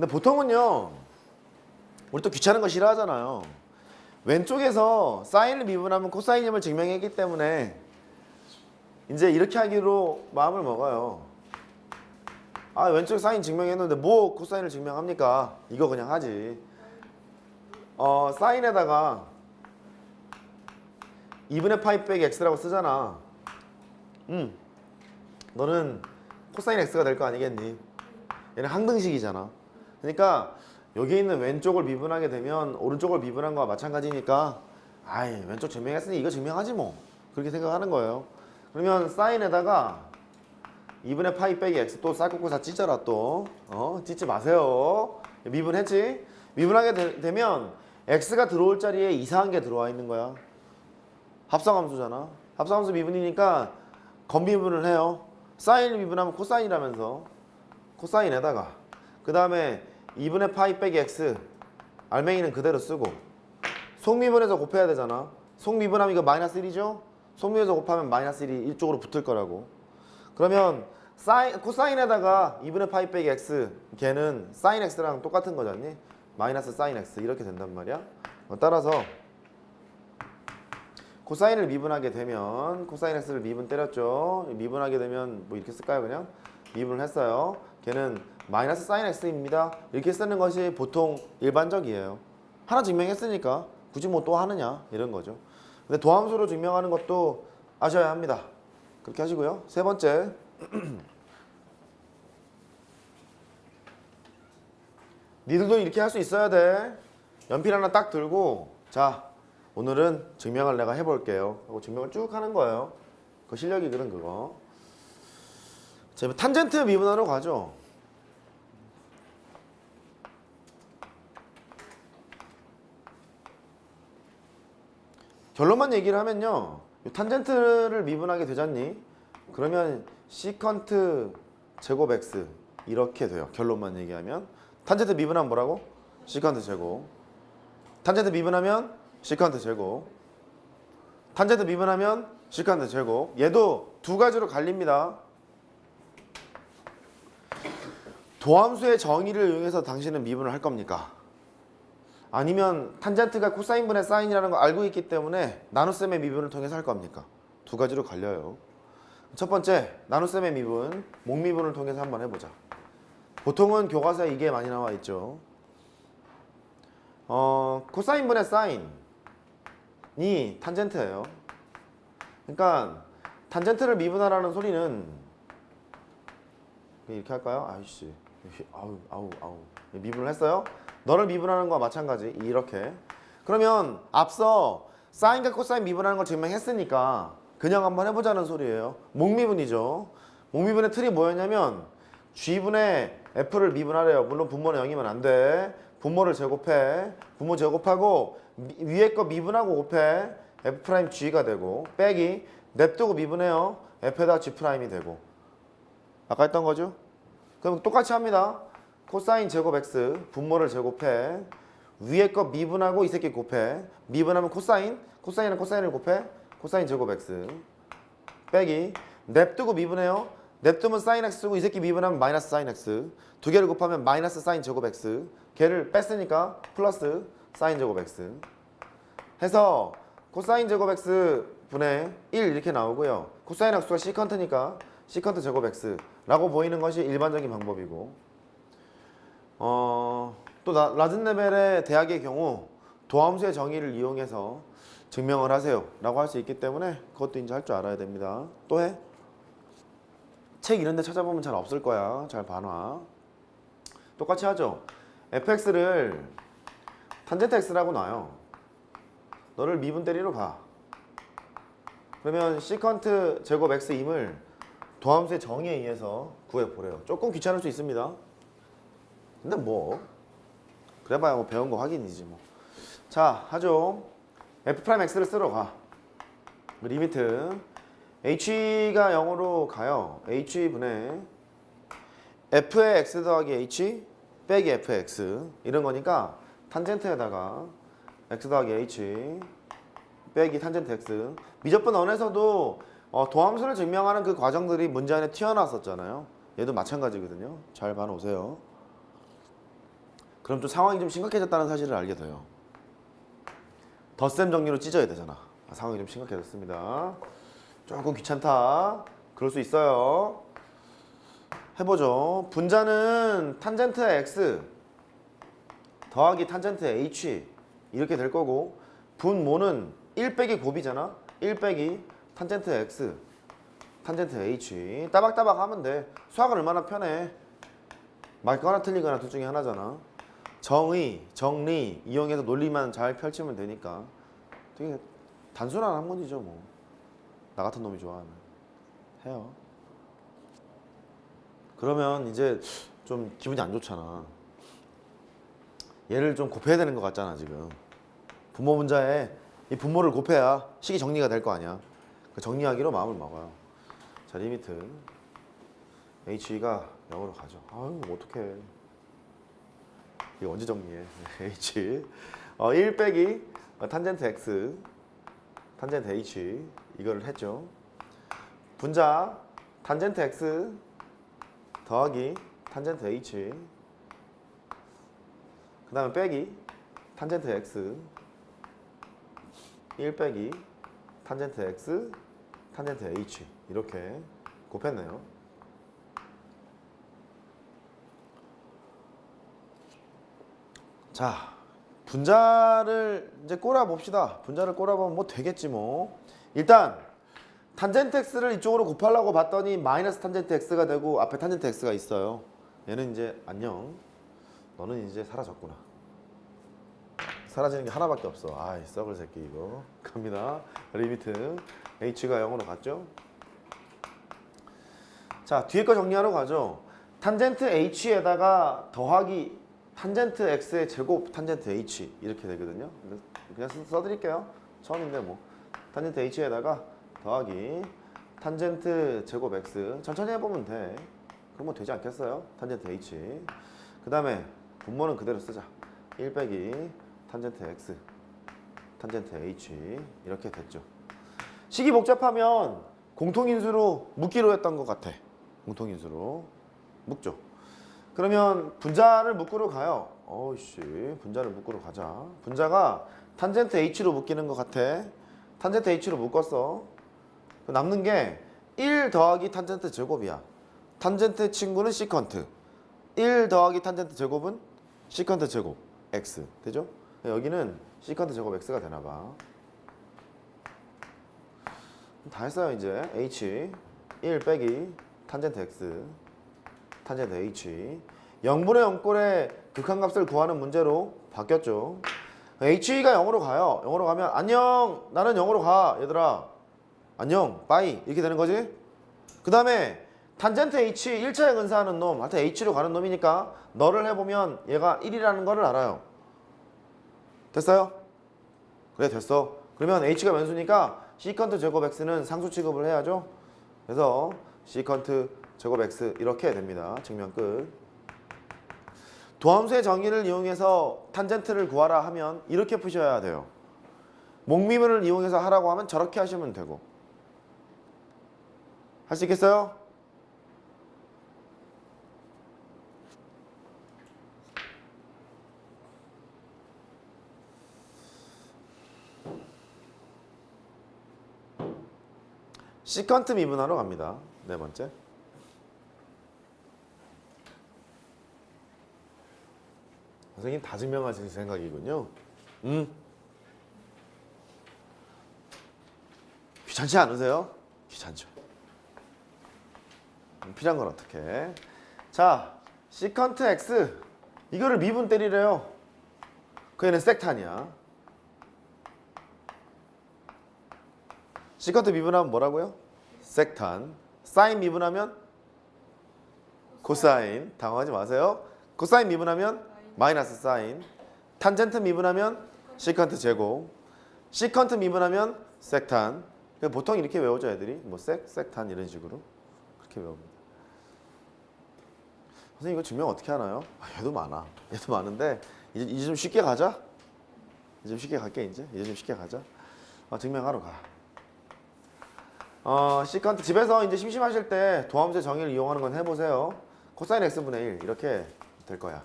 근데 보통은요. 우리 또 귀찮은 거 싫어하잖아요. 왼쪽에서 사인을 미분하면 코사인임을 증명했기 때문에 이제 이렇게 하기로 마음을 먹어요. 아 왼쪽 사인 증명했는데 뭐 코사인을 증명합니까? 이거 그냥 하지. 어 사인에다가 2분의 파이 빼기 x라고 쓰잖아. 음. 너는 코사인 x가 될 거 아니겠니? 얘는 항등식이잖아. 그러니까 여기 있는 왼쪽을 미분하게 되면 오른쪽을 미분한 거와 마찬가지니까 아이 왼쪽 증명했으니 이거 증명하지 뭐 그렇게 생각하는 거예요. 그러면 사인에다가 2분의 파이 빼기 x 또 쌀국구사 찢어라 또 어? 찢지 마세요. 미분했지? 미분하게 되, 면 x가 들어올 자리에 이상한 게 들어와 있는 거야. 합성함수잖아. 합성함수 미분이니까 건미분을 해요. 사인을 미분하면 코사인이라면서 코사인에다가 그 다음에 2분의 파이 빼기 x 알맹이는 그대로 쓰고 속미분해서 곱해야 되잖아. 속미분하면 이거 마이너스 1이죠? 속미분해서 곱하면 마이너스 1이 이쪽으로 붙을 거라고. 그러면 사인, 코사인에다가 2분의 파이 빼기 x 걔는 사인 x랑 똑같은 거잖니? 마이너스 사인 x 이렇게 된단 말이야. 어, 따라서 코사인을 미분하게 되면 코사인 x를 미분 때렸죠. 미분하게 되면 뭐 이렇게 쓸까요 그냥? 미분을 했어요. 걔는 마이너스 사인 x입니다. 이렇게 쓰는 것이 보통 일반적이에요. 하나 증명했으니까 굳이 뭐 또 하느냐 이런 거죠. 근데 도함수로 증명하는 것도 아셔야 합니다. 그렇게 하시고요. 세 번째. 니들도 이렇게 할 수 있어야 돼. 연필 하나 딱 들고 자 오늘은 증명을 내가 해볼게요. 하고 증명을 쭉 하는 거예요. 그 실력이 그런 그거. 자, 이번 탄젠트 미분하러 가죠. 결론만 얘기를 하면요. 이 탄젠트를 미분하게 되잖니? 그러면 시컨트 제곱 x 이렇게 돼요. 결론만 얘기하면 탄젠트 미분하면 뭐라고? 시컨트 제곱. 탄젠트 미분하면 시컨트 제곱. 탄젠트 미분하면 시컨트 제곱. 얘도 두 가지로 갈립니다. 도함수의 정의를 이용해서 당신은 미분을 할 겁니까? 아니면 탄젠트가 코사인분의 사인이라는 걸 알고 있기 때문에 나눗셈의 미분을 통해서 할 겁니까? 두 가지로 갈려요. 첫 번째, 나눗셈의 미분, 목미분을 통해서 한번 해보자. 보통은 교과서에 이게 많이 나와 있죠. 어, 코사인분의 사인이 탄젠트예요. 그러니까 탄젠트를 미분하라는 소리는 이렇게 할까요? 아이씨, 아우 아우 아우 미분을 했어요? 너를 미분하는 거와 마찬가지 이렇게. 그러면 앞서 사인과 코사인 미분하는 걸 증명했으니까 그냥 한번 해보자는 소리예요. 목미분이죠. 목미분의 틀이 뭐였냐면 g분의 f를 미분하래요. 물론 분모는 0이면 안 돼. 분모를 제곱해. 분모 제곱하고 미- 위에 거 미분하고 곱해. f 프라임 g가 되고 빼기 냅두고 미분해요. f에다 g 프라임이 되고 아까 했던 거죠? 그럼 똑같이 합니다. 코사인 제곱 x 분모를 제곱해. 위에 거 미분하고 이 새끼 곱해. 미분하면 코사인 코사인은 코사인을 곱해. 코사인 제곱 x. 빼기. 냅두고 미분해요. 냅두면 사인 x고 이 새끼 미분하면 마이너스 사인 x. 두 개를 곱하면 마이너스 사인 제곱 x. 걔를 뺐으니까 플러스 사인 제곱 x. 해서 코사인 제곱 x 분의 1 이렇게 나오고요. 코사인 함수가 시컨트니까 시컨트 제곱 x 라고 보이는 것이 일반적인 방법이고 어, 또 나- 낮은 레벨의 대학의 경우 도함수의 정의를 이용해서 증명을 하세요 라고 할 수 있기 때문에 그것도 이제 할 줄 알아야 됩니다. 또 해? 책 이런 데 찾아보면 잘 없을 거야. 잘 봐놔. 똑같이 하죠. fx를 탄젠트 x라고 놔요. 너를 미분 때리러 가 그러면 시컨트 제곱 x임을 도함수의 정의에 의해서 구해보래요 조금 귀찮을 수 있습니다 근데 뭐 그래봐야 뭐 배운 거 확인이지 뭐. 자 하죠. f 프라임 x를 쓰러 가. 리미트 h가 0으로 가요. h 분의 f의 x 더하기 h 빼기 f의 x 이런 거니까 탄젠트에다가 x 더하기 h 빼기 탄젠트 x 미적분 원에서도 어, 도함수를 증명하는 그 과정들이 문제 안에 튀어나왔었잖아요. 얘도 마찬가지거든요. 잘 봐놓으세요. 그럼 좀 상황이 좀 심각해졌다는 사실을 알게 돼요. 덧셈 정리로 찢어야 되잖아. 아, 상황이 좀 심각해졌습니다. 조금 귀찮다. 그럴 수 있어요. 해보죠. 분자는 탄젠트 x 더하기 탄젠트 h 이렇게 될 거고 분모는 1 빼기 곱이잖아. 1 빼기 탄젠트 x 탄젠트 h 따박따박 하면 돼. 수학은 얼마나 편해. 맞거나 틀리거나 둘 중에 하나잖아. 정의, 정리 이용해서 논리만 잘 펼치면 되니까 되게 단순한 학문이죠 뭐. 나 같은 놈이 좋아하는 해요. 그러면 이제 좀 기분이 안 좋잖아. 얘를 좀 곱해야 되는 것 같잖아 지금. 분모 문자에 이 분모를 곱해야 식이 정리가 될 거 아니야. 그 정리하기로 마음을 먹어요. 자 리미트 h가 0으로 가죠. 아유 어떡해. 이거 언제 정리해? h 어, 1 빼기 어, 탄젠트 x 탄젠트 h 이거를 했죠. 분자 탄젠트 x 더하기 탄젠트 h 그 다음에 빼기 탄젠트 x 1 빼기 탄젠트 x 탄젠트 h 이렇게 곱했네요. 자, 분자를 이제 꼬라 봅시다. 분자를 꼬라 보면 뭐 되겠지 뭐. 일단 탄젠트 x를 이쪽으로 곱하려고 봤더니 마이너스 탄젠트 x가 되고 앞에 탄젠트 x가 있어요. 얘는 이제 안녕. 너는 이제 사라졌구나. 사라지는 게 하나밖에 없어. 아이 썩을 새끼 이거. 갑니다. 리미트 h가 0으로 갔죠. 자 뒤에 거 정리하러 가죠. 탄젠트 h에다가 더하기 탄젠트 x의 제곱 탄젠트 h 이렇게 되거든요. 그냥 써- 써드릴게요. 처음인데 뭐 탄젠트 h에다가 더하기 탄젠트 제곱 x 천천히 해보면 돼. 그럼 뭐 되지 않겠어요? 탄젠트 h 그 다음에 분모는 그대로 쓰자. 1 빼기 탄젠트 x 탄젠트 h 이렇게 됐죠. 식이 복잡하면 공통인수로 묶기로 했던 것 같아. 공통인수로 묶죠. 그러면 분자를 묶으러 가요. 어이씨, 분자를 묶으러 가자. 분자가 탄젠트 h로 묶이는 것 같아. 탄젠트 h로 묶었어. 그 남는 게 1 더하기 탄젠트 제곱이야. 탄젠트 친구는 시컨트. 1 더하기 탄젠트 제곱은 시컨트 제곱 x 되죠? 여기는 시컨트 제곱 x가 되나 봐. 다 했어요 이제. H 1 빼기 탄젠트 x 탄젠트 h. 0분의 0꼴의 극한값을 구하는 문제로 바뀌었죠. H가 0으로 가요. 0으로 가면 안녕 나는 0으로 가 얘들아. 안녕 빠이. 이렇게 되는 거지. 그 다음에 탄젠트 h 1차에 근사하는 놈 하여튼 h로 가는 놈이니까 너를 해보면 얘가 1이라는 거를 알아요 됐어요? 그래 됐어. 그러면 h가 변수니까 시컨트 제곱 x는 상수 취급을 해야죠. 그래서 시컨트 제곱 x 이렇게 됩니다. 증명 끝. 도함수의 정의를 이용해서 탄젠트를 구하라 하면 이렇게 푸셔야 돼요. 목미분을 이용해서 하라고 하면 저렇게 하시면 되고. 할 수 있겠어요? 시컨트 미분하러 갑니다. 네 번째. 선생님 다 증명하실 생각이군요. 음. 귀찮지 않으세요? 귀찮죠. 음, 필요한 건 어떻게? 자, 시컨트 x 이거를 미분 때리래요. 그 애는 섹탄이야. 시컨트 미분하면 뭐라고요? 섹탄. 사인 미분하면 코사인. 당황하지 마세요. 코사인 미분하면 마이너스 사인. 탄젠트 미분하면 시컨트 제곱. 시컨트 미분하면. 그러니까 보통 이렇게 외우죠 애들이. 뭐 섹, 섹탄 이런 식으로. 그렇게 외웁니다. 선생님 이거 증명 어떻게 하나요? 아, 얘도 많아. 얘도 많은데 이제 이제 좀 쉽게 가자. 이제 좀 쉽게 갈게 이제. 이제 좀 쉽게 가자. 어, 증명하러 가. 어, 시컨트 집에서 이제 심심하실 때 도함수의 정의를 이용하는 건 해보세요. 코사인 x분의 1 이렇게 될 거야.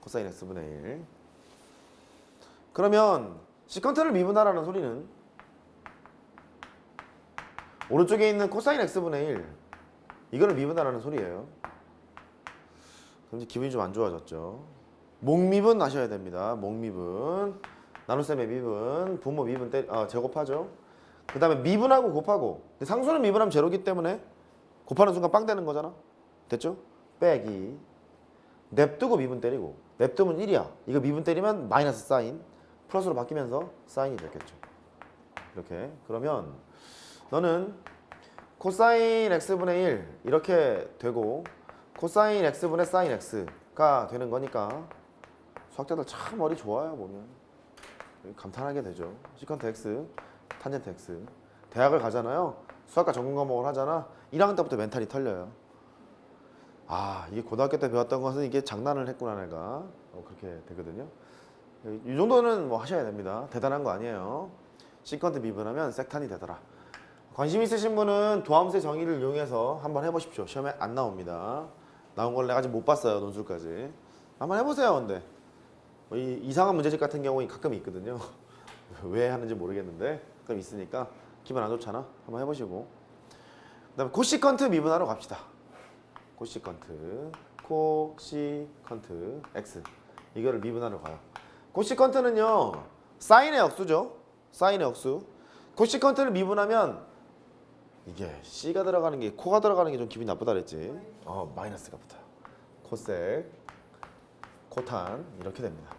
코사인 x분의 1 그러면 시컨트를 미분하라는 소리는? 오른쪽에 있는 코사인 x분의 1 이거를 미분하라는 소리예요. 그럼 이제 기분이 좀 안 좋아졌죠. 목미분 아셔야 됩니다. 목미분. 나눗셈의 미분. 분모 미분 때, 아, 제곱하죠 그 다음에 미분하고 곱하고. 근데 상수는 미분하면 제로기 때문에 곱하는 순간 빵 되는 거잖아. 됐죠? 빼기. 냅두고 미분 때리고. 냅두면 1이야. 이거 미분 때리면 마이너스 사인. 플러스로 바뀌면서 사인이 됐겠죠. 이렇게. 그러면 너는 코사인 x분의 1 이렇게 되고 코사인 x분의 사인 x가 되는 거니까 수학자들 참 머리 좋아요 보면. 감탄하게 되죠. 시컨트 x 탄젠트 x 대학을 가잖아요. 수학과 전공 과목을 하잖아. 1학년 때부터 멘탈이 털려요. 아 이게 고등학교 때 배웠던 것은 이게 장난을 했구나 내가. 어, 그렇게 되거든요. 이 정도는 뭐 하셔야 됩니다. 대단한 거 아니에요. 시컨트 미분하면 섹탄이 되더라. 관심 있으신 분은 도함수의 정의를 이용해서 한번 해보십시오. 시험에 안 나옵니다. 나온 걸 내가 아직 못 봤어요 논술까지. 한번 해보세요 근데. 뭐이 이상한 문제집 같은 경우는 가끔 있거든요. 왜 하는지 모르겠는데 가끔 있으니까 기분 안 좋잖아? 한번 해보시고. 그 다음에 코시컨트 미분하러 갑시다. 코시컨트 코시컨트 x. 이거를 미분하러 가요. 코시컨트는요 사인의 역수죠. 사인의 역수. 코시컨트를 미분하면 이게 c가 들어가는 게 코가 들어가는 게 좀 기분이 나쁘다 그랬지. 어 마이너스가 붙어요. 코섹 코탄 이렇게 됩니다